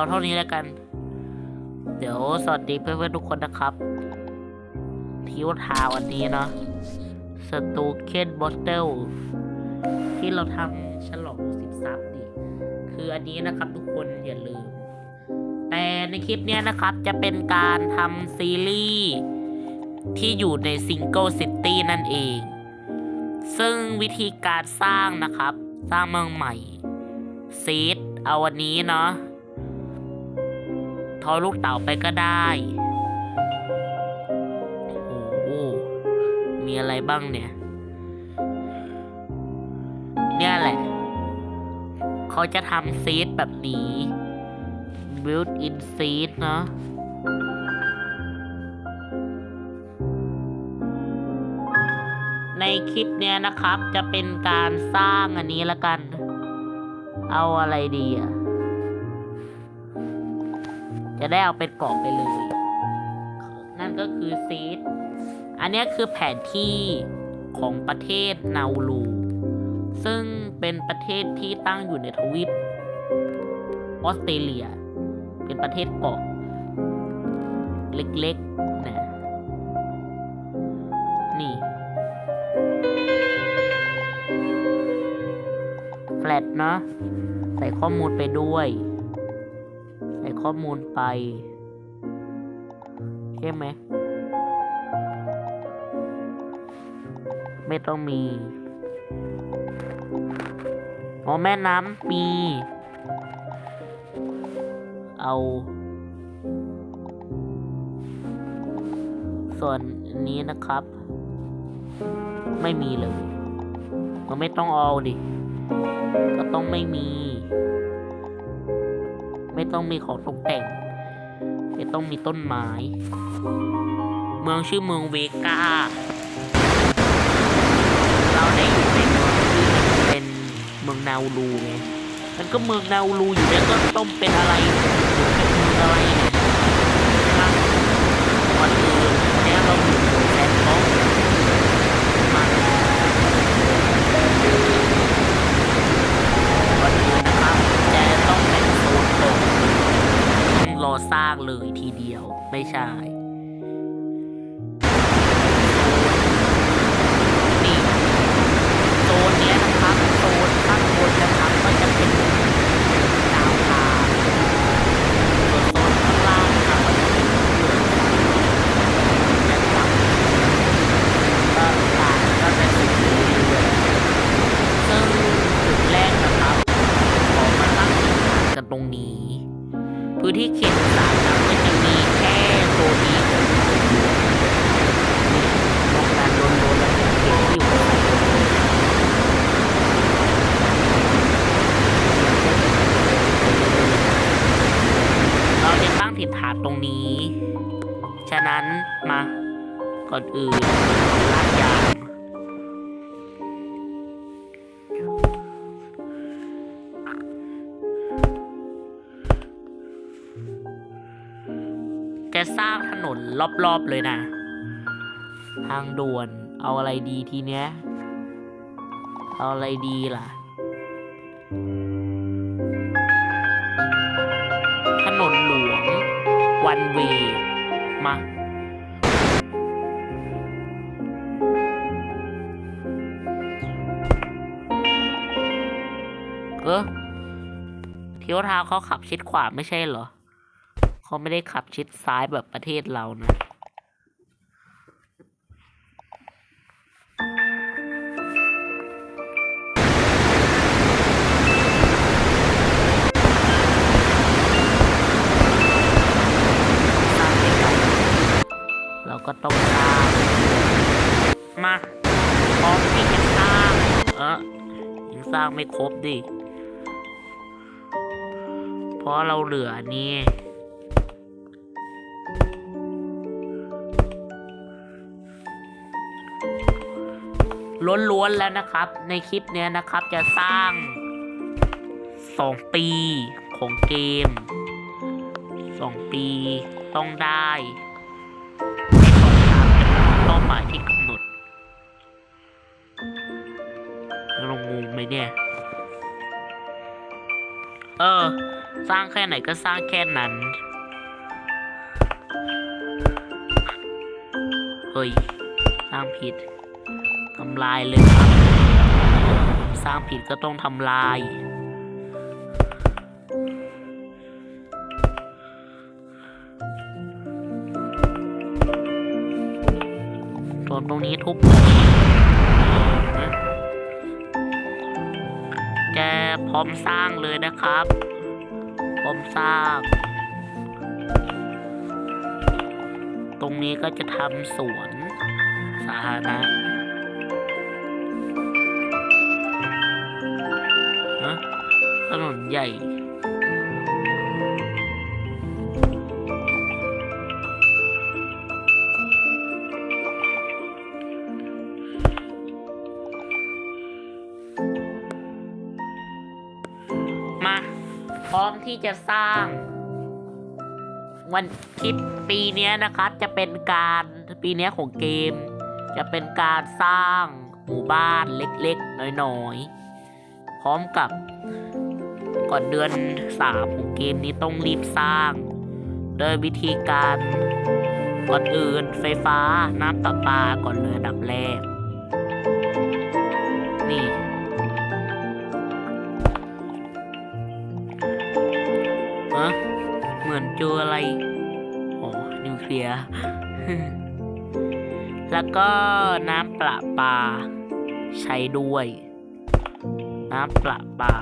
เอาเท่านี้แล้วกัน เดี๋ยวสวัสดีเพื่อนๆทุกคนนะครับ ทิวทาวันนี้เนาะสตูเคนบอสเตลที่เราทำฉลองสิบซับดิคืออันนี้นะครับทุกคนอย่าลืม แต่ในคลิปเนี้ยนะครับจะเป็นการทำซีรีส์ที่อยู่ในซิงเกิลซิตี้นั่นเอง ซึ่งวิธีการสร้างนะครับ สร้างเมืองใหม่ซีดเอาวันนี้เนาะ ทอลูกเต่าไปก็ได้โอ้มีอะไรบ้างเนี่ย เนี่ยแหละ เขาจะทำซีดแบบนี้ build in seed เนาะในคลิปเนี้ยนะครับจะเป็นการสร้างอันนี้ละกัน เอาอะไรดีอะ จะได้เอาเป็นกรอบไปเลย นั่นก็คือซีดอันนี้คือแผนที่ของประเทศนาอูรูซึ่งเป็นประเทศที่ตั้งอยู่ในทวีปออสเตรเลีย เป็นประเทศเกาะ เล็กๆนะนี่ แฟลตเนาะใส่ข้อมูลไปด้วย ข้อมูลไปใช่ไหม ไม่ต้องมีอ๋อแม่น้ำมี เอา ส่วนนี้นะครับ ไม่มีเลยมันไม่ต้องเอาดิ ก็ต้องไม่มี ต้องมีของตกแต่งไม่ต้องมีต้นไม้ เมืองชื่อเมืองเวกาเราได้อยู่ในเมืองที่เป็นเมืองนาวูไงมันก็เมืองนาวูอยู่แล้วก็ต้องเป็นอะไรเป็นเมืองอะไรเนี่ยมาก่อนอื่นเนี่ยเราอยู่แซนบ็อกซ์มาก่อนอื่นนะครับจะต้องเป็นโซนตกต้องรอสร้าง เลยทีเดียว ไม่ใช่ จะสร้างถนนรอบๆเลยนะ ทางด่วนเอาอะไรดีทีเนี้ย เอาอะไรดีล่ะ ถนนหลวง วันเวมาเออเที่ยวทางเขาขับชิดขวาไม่ใช่เหรอ เขาไม่ได้ขับชิดซ้ายแบบประเทศเรานะกลเราก็ต้องสร้างมาพร้อมที่จะสร้างเออยังสร้างไม่ครบดิ เพราะเราเหลือนี่ ล้วนๆแล้วนะครับ ในคลิปเนี้ยนะครับจะสร้าง 2 ปีของเกม 2 ปีต้องได้ให้ตรงตามเป้าหมายที่กำหนดเรางงไหมเนี่ย เออ สร้างแค่ไหนก็สร้างแค่นั้น เฮ้ย สร้างผิด ทำลายเลยครับ สร้างผิดก็ต้องทำลาย ส่วนตรงนี้ทุบแกพร้อมสร้างเลยนะครับ พร้อมสร้าง ตรงนี้ก็จะทำสวนสาธารณะ ใหญ่ มา พร้อมที่จะสร้าง วันคลิปปีนี้นะครับ จะเป็นการปีนี้ของเกม จะเป็นการสร้างหมู่บ้านเล็กๆ น้อยๆ พร้อมกับ ก่อนเดือนสามของเกมนี้ต้องรีบสร้าง โดยวิธีการก่อนอื่นไฟฟ้าน้ำประปาก่อนเลยอันดับแรก นี่ ฮะ เหมือนเจออะไรอ๋อนิวเคลียร์ แล้วก็น้ำประปา ใช้ด้วย น้ำประปา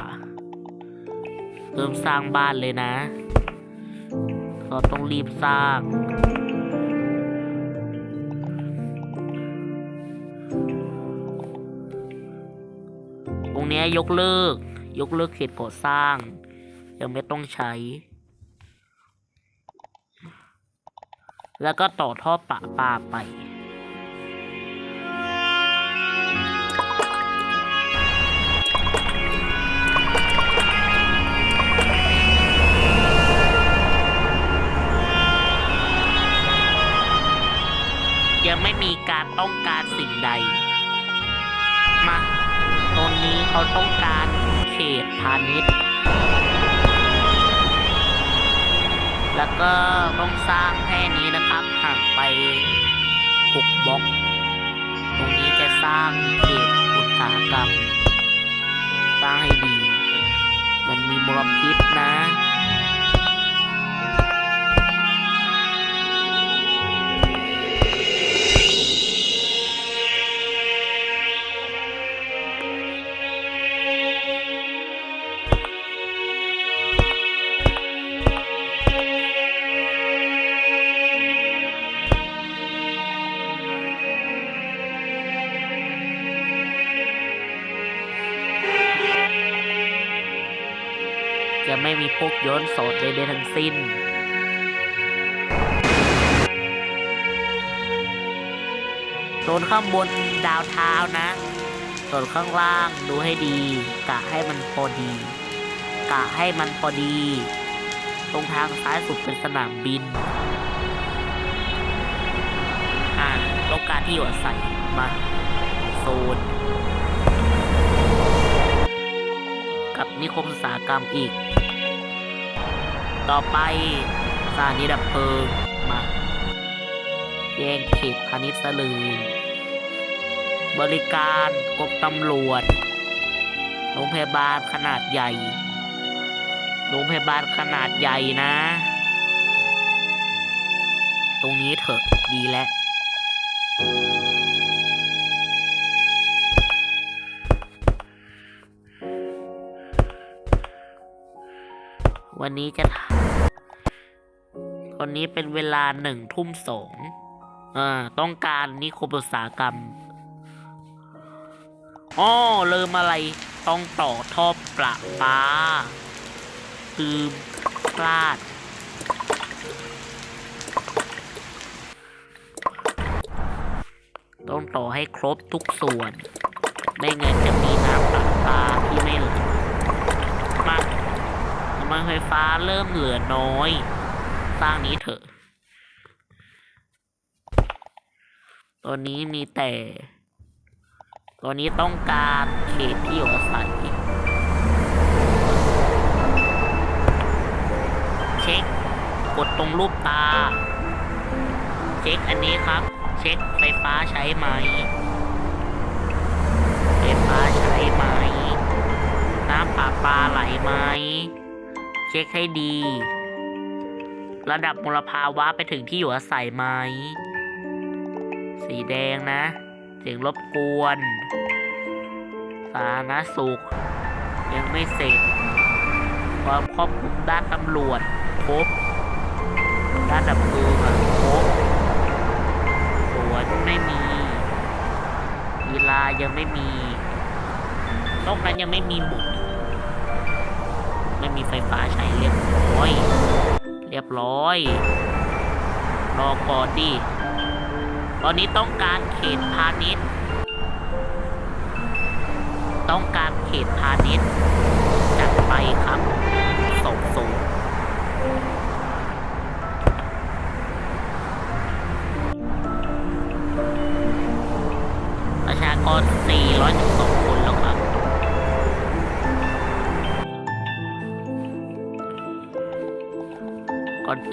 เริ่มสร้างบ้านเลยนะ เราต้องรีบสร้างตรงนี้ยยกเลิก ยกเลิกเขตก่อสร้าง ยังไม่ต้องใช้ แล้วก็ต่อท่อปะปาไป การต้องการสิ่งใด มา ตรงนี้เขาต้องการเขตพาณิชย์ แล้วก็ต้องสร้างแค่นี้นะครับห่างไป6บล็อก ตรงนี้จะสร้างเขตอุตสาหกรรม สร้างให้ดี มันมีมลพิษนะ ไม่มีพวกย้อนสอนใดๆทั้งสิ้น โซนข้างบนดาวเท้านะ ส่วนข้างล่างดูให้ดี กะให้มันพอดี กะให้มันพอดี ตรงทางซ้ายสุดเป็นสนามบิน อ่าต้องการที่อยู่อาศัยมาโซนกับนิคมอุตสาหกรรมอีก ต่อไปสถานีดับเพลิงมาแยกเขตพาณิชย์ซะเลยบริการกรมตำรวจ โรงพยาบาลขนาดใหญ่ โรงพยาบาลขนาดใหญ่นะ ตรงนี้เถอะดีแล้ววันนี้จะ วันนี้เป็นเวลาหนึ่งทุ่มสองอ่าต้องการนิคมอุตสาหกรรมอ้อเริ่มอะไรต้องต่อท่อประปาลืมพลาด ต้องต่อให้ครบทุกส่วน ไม่งั้นจะมีน้ำประปาที่ไม่เหลือมาน้ำมันไฟฟ้าเริ่มเหลือน้อย สร้างนี้เถอะ ตัวนี้มีแต่ ตัวนี้ต้องการเขตที่อยู่อาศัยกดตรงรูปตา เช็คอันนี้ครับ เช็คไฟฟ้าใช้ไหม ไฟฟ้าใช้ไหม น้ำประปลาไหลไหม เช็คให้ดี ระดับมลภาวะไปถึงที่อยู่อาศัยไหม สีแดงนะ เสียงรบกวน สาธารณสุข ยังไม่เสร็จ ความครอบคลุมด้านตำรวจครบด้านดับเพลิงอะครบสวนไม่มีกีฬายังไม่มีนอกนั้นยังไม่มีหมดไม่มีไฟฟ้าใช้เรียบร้อย เรียบร้อย รอก่อนดิตอนนี้ต้องการเขตพาณิชย์ ต้องการเขตพาณิชย์ จัดไปครับส่งสูงประชากร412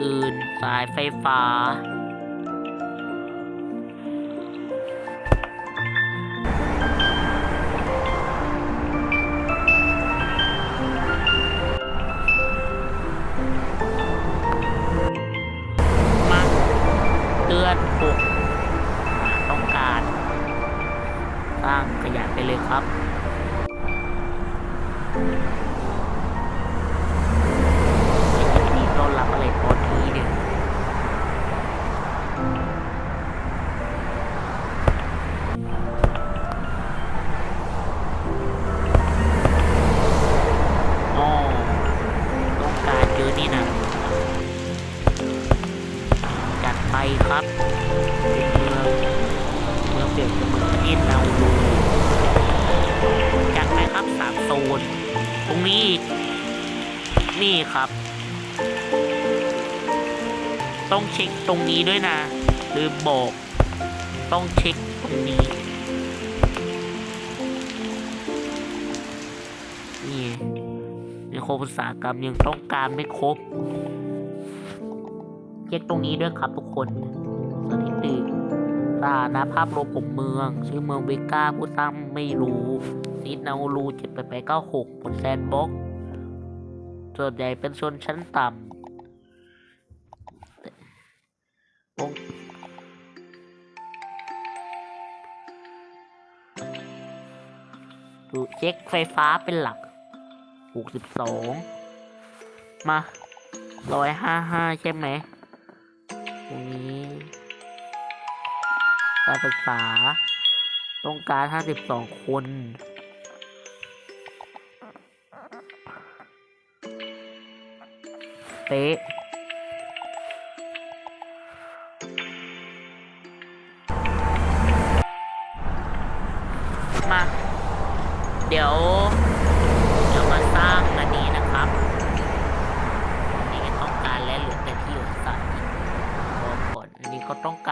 อื่น สายไฟฟ้า ตรงนี้ด้วยนะลืมบอกต้องเช็คตรงนี้ นี่ในโครงอุตสาหกรรมยังต้องการไม่ครบ เช็คตรงนี้ด้วยครับทุกคนสถิติสถานะภาพรวมของเมือง ชื่อเมืองเวก้าผู้สร้างไม่รู้ซีดนารูเจ็ดแปดแปดเก้าหกบนแซนบ็อกส่วนใหญ่เป็นชนชั้นต่ำ ดูเช็คไฟฟ้าเป็นหลักหกสิบสองมาร้อยห้าห้าใช่ไหม ตรงนี้การศึกษา ต้องการ 52 คน เป๊ะ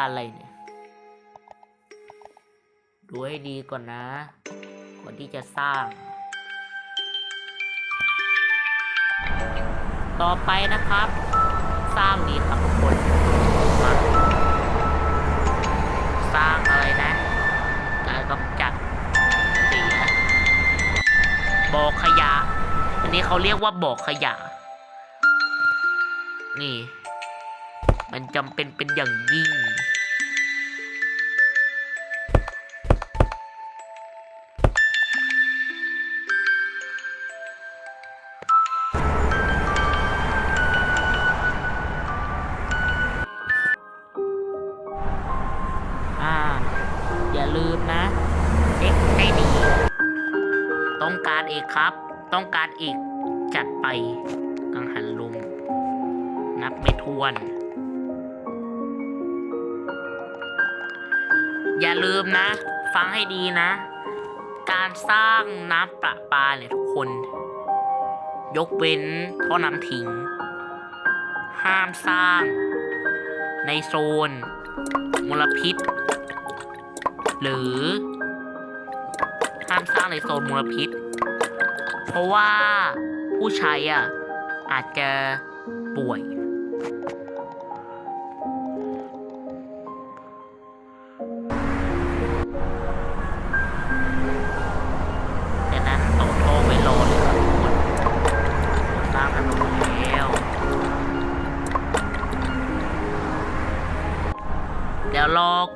องการอะไรเนี่ย ดูให้ดีก่อนนะ ก่อนที่จะสร้าง ต่อไปนะครับ สร้างนี้ครับทุกคนมาสร้างอะไรนะการกำจัดเสียบ่อขยะ อันนี้เขาเรียกว่าบ่อขยะ นี่มันจำเป็นเป็นอย่างยิ่ง นะ ฟังให้ดีนะ การสร้างน้ำประปาเนี่ยทุกคน ยกเว้นท่อน้ำทิ้ง ห้ามสร้าง ในโซน มลพิษ หรือ ห้ามสร้างในโซนมลพิษ เพราะว่าผู้ใช้อะอาจจะป่วย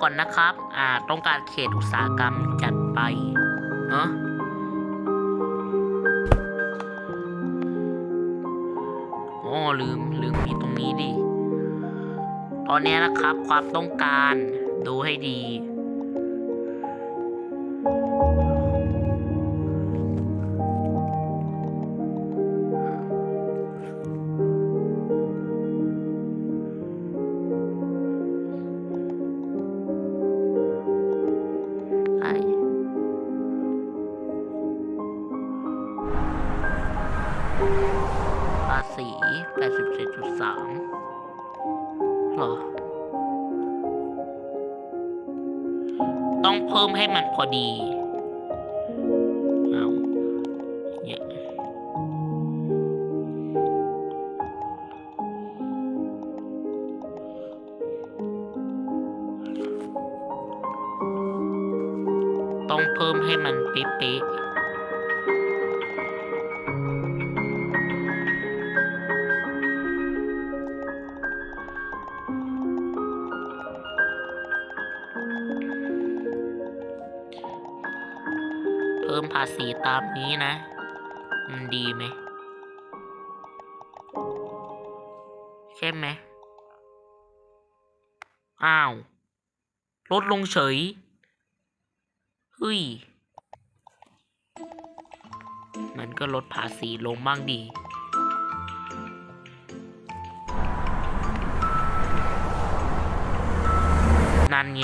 ก่อนนะครับ อ่า ต้องการเขตอุตสาหกรรมจัดไป เนอะโอ้ลืม ลืมมีตรงนี้ดิ ตอนนี้นะครับความต้องการดูให้ดี พิ่มภาษีตามนี้นะ มันดีไหม ใช่ไหม อ้าว ลดลงเฉย เฮ้ย มันก็ลดภาษีลงบ้างดีนั่นไง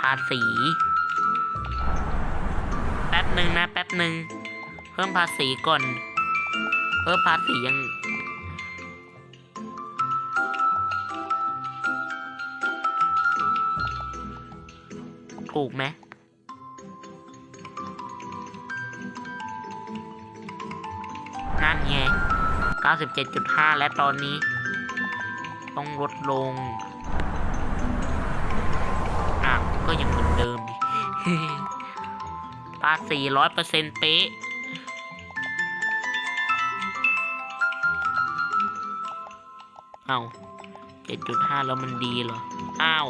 ภาษี หนึ่งนะแป๊บหนึ่งเพิ่มภาษีก่อน เพิ่มภาษียังถูกไหมนั่นไง 97.5 และตอนนี้ ต้องลดลง อะ ก็ยังเหมือนเดิม ภาษีร้อยเปอร์เซ็นต์เป๊ะเอ้า7.5แล้วมันดีเหรอ อ้าว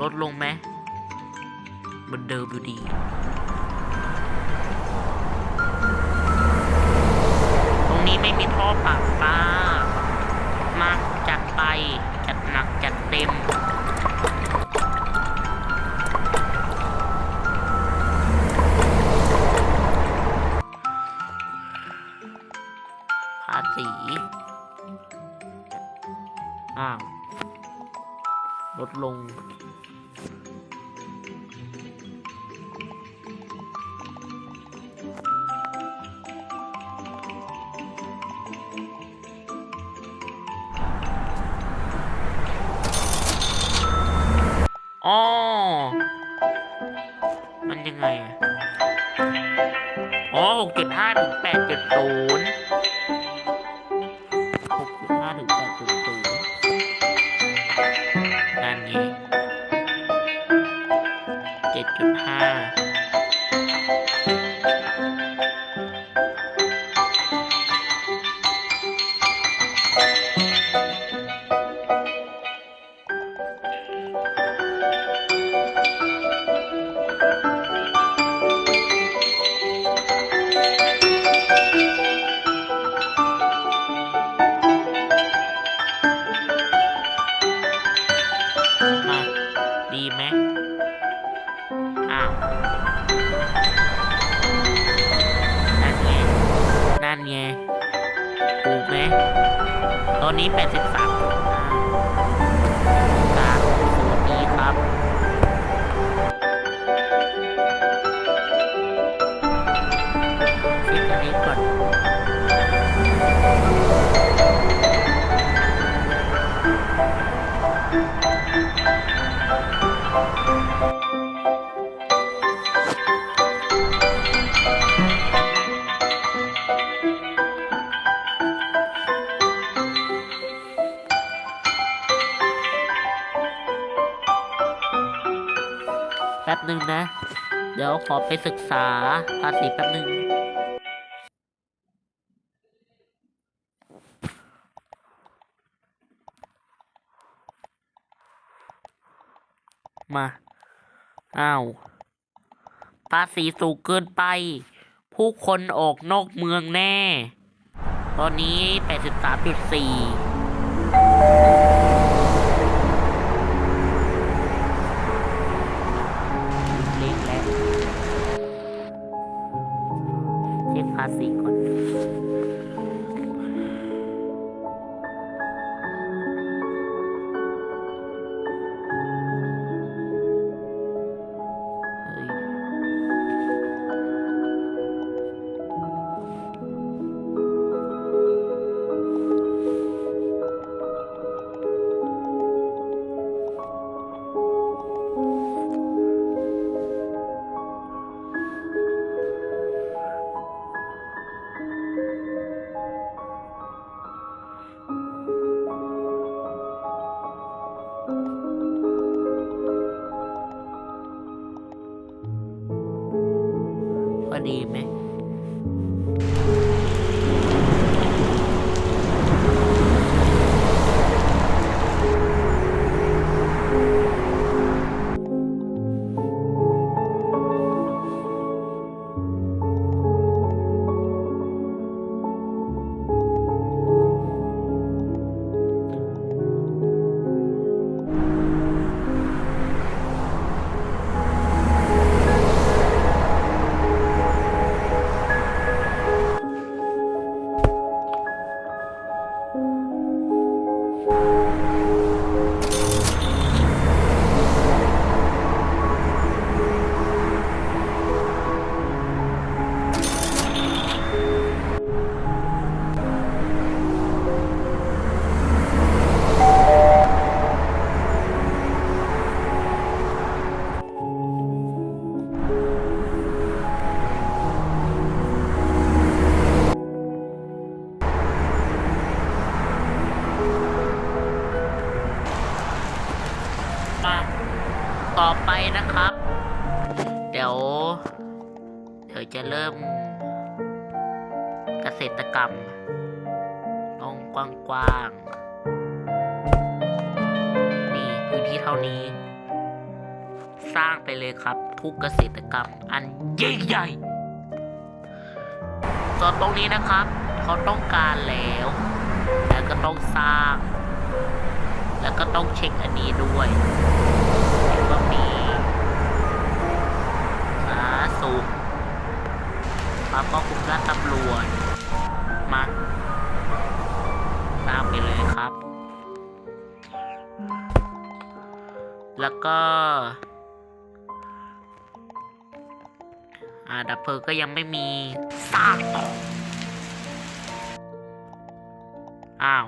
ลดลงไหมเหมือนเดิมอยู่ดีตรงนี้ไม่มีท่อปากปลา มาจัดไป จัดหนักจัดเต็ม ภาษี อ้าว ลดลง อ๋อ มันยังไงอะอ๋อหกจุดห้าถึงแปดจุดศูนย์ แป๊บหนึ่งนะ เดี๋ยวขอไปศึกษาภาษีแป๊บหนึ่งมา อ้าว ภาษีสูงเกินไป ผู้คนออกนอกเมืองแน่ ตอนนี้ 83.4 ทุกเกษตรกรรมอันยิ่งใหญ่ ส่วนตรงนี้นะครับ เขาต้องการแล้ว แล้วก็ต้องสร้าง แล้วก็ต้องเช็คอันนี้ด้วยว่ามีสาสุขแล้วก็คุมตำรวจมาตามไปเลยครับ แล้วก็ อ่าดับเพลิงก็ยังไม่มีสากอ้าว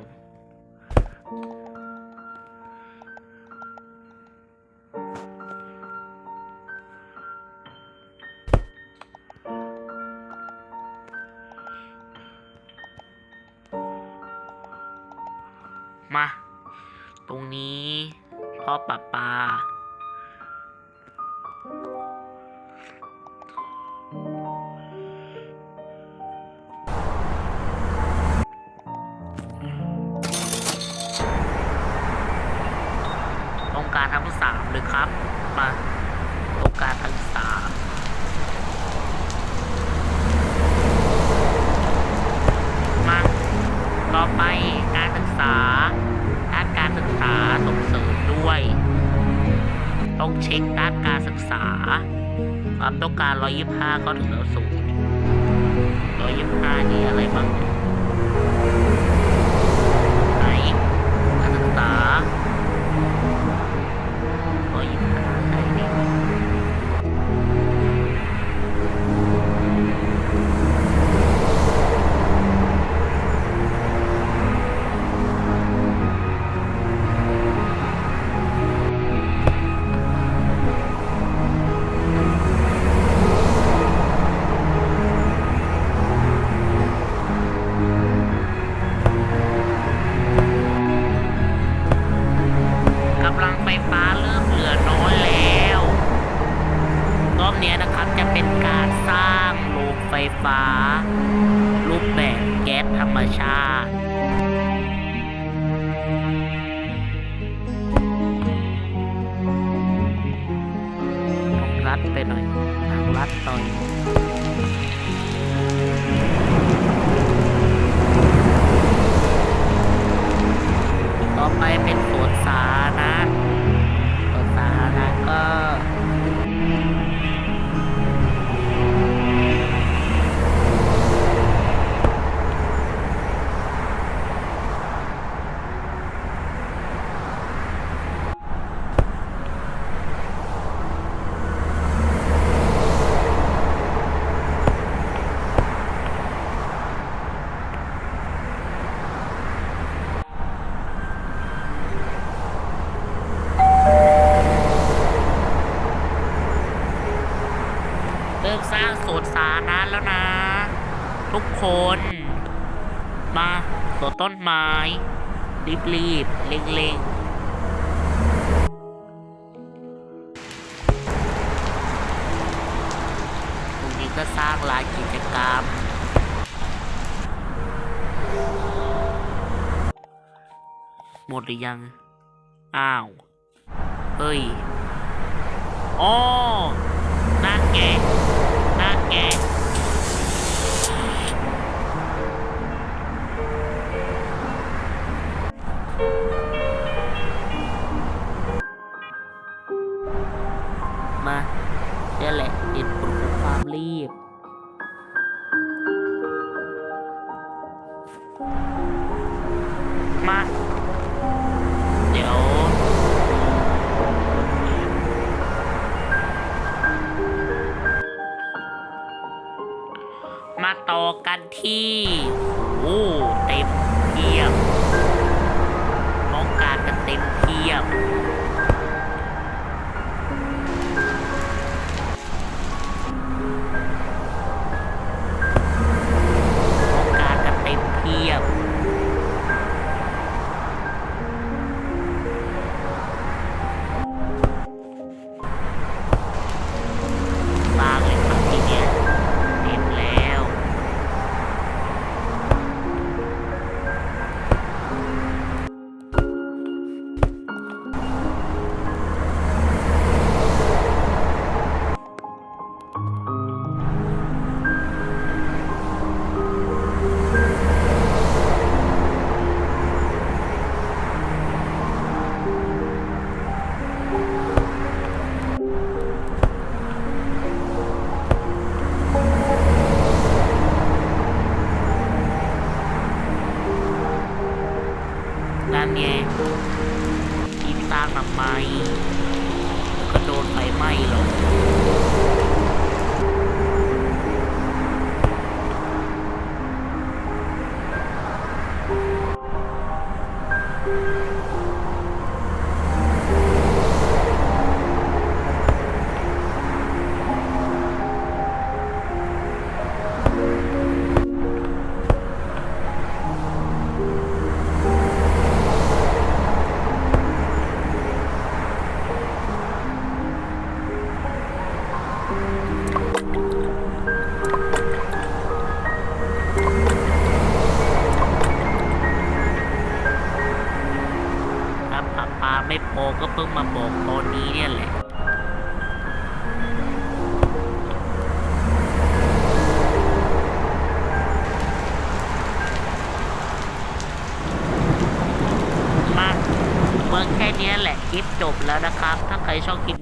นไม้ รีบๆเล็งๆี้ก็สร้างลายกิจกรรม หมดหรือยัง อ้าว เฮ้ยอ๋อนั่นไง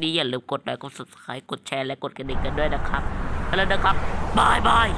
นี้อย่าลืมกดไลค์กด subscribe กดแชร์และกดกระดิ่งกันด้วยนะครับแล้วนะครับบายบาย